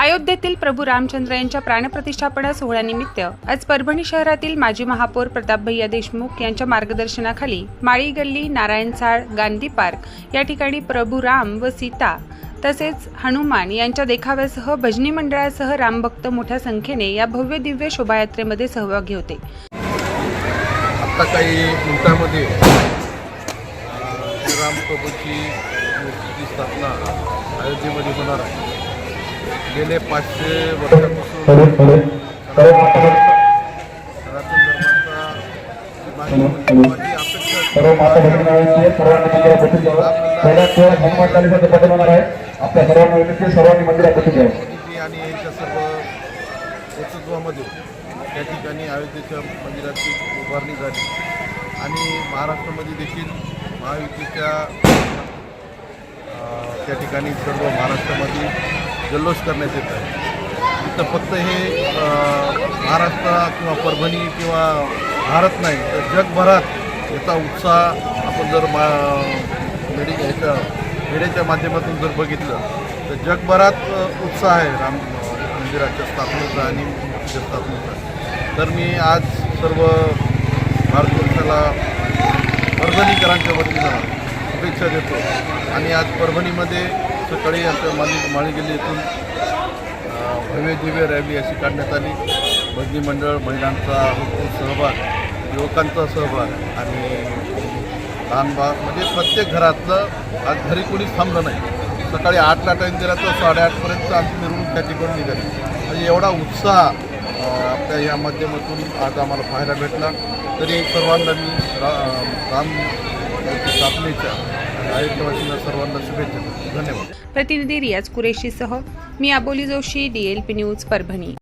अयोध्येतील प्रभू रामचंद्र यांच्या प्राणप्रतिष्ठापना सोहळ्यानिमित्त आज परभणी शहरातील माजी महापौर प्रताप भैया देशमुख यांच्या मार्गदर्शनाखाली माळी गल्ली नारायणसाळ गांधी पार्क या ठिकाणी प्रभू राम व सीता तसेच हनुमान यांच्या देखाव्यासह भजनी मंडळासह रामभक्त मोठ्या संख्येने या भव्य दिव्य शोभायात्रेमध्ये सहभागी होते. आता काही मिनिटांमध्ये रामप्रभूची मूर्तीची स्थापना अयोध्येमध्ये होणार आहे. गेले पाचशे वर्षापासून आपल्या सर्वांना विनंती सर्वांनी मंदिरात बसून आणि यांच्या सर्व नेतृत्वामध्ये त्या ठिकाणी अयोध्येच्या मंदिराची उभारणी झाली. आणि महाराष्ट्रामध्ये देखील महायुतीच्या त्या ठिकाणी सर्व महाराष्ट्रामध्ये जल्लोष करण्यात येत आहे. इथं फक्त हे महाराष्ट्र किंवा परभणी किंवा भारत नाही तर जगभरात याचा उत्साह आपण जर मा मेडी ह्याच्या मेड्याच्या माध्यमातून जर बघितलं तर जगभरात उत्साह आहे राम मंदिराच्या स्थापनेचा आणि मूर्तीच्या स्थापनेचा. तर मी आज सर्व भारतवर्षाला परभणीकरांच्या वतीनं शुभेच्छा देतो. आणि आज परभणीमध्ये सकाळी आमच्या मालिक माळी गेली येथून भव्य दिव्य रॅली अशी काढण्यात आली. भजनी मंडळ महिलांचा सहभाग युवकांचा सहभाग आणि लहान बाग म्हणजे प्रत्येक घरातलं आज घरी कोणीच थांबलं नाही. सकाळी आठला टाईम दिला तर साडेआठपर्यंत आमची मिरवणूक त्या ठिकाणी निघाली. म्हणजे एवढा उत्साह आपल्या या माध्यमातून आज आम्हाला पाहायला भेटला. तरी सर्वांना मी रा राम स्थापनेच्या आणि सर्वांना शुभेच्छा. धन्यवाद. प्रतिनिधी रियाज कुरेशी सह मी अबोली जोशी डीएलपी न्यूज परभणी.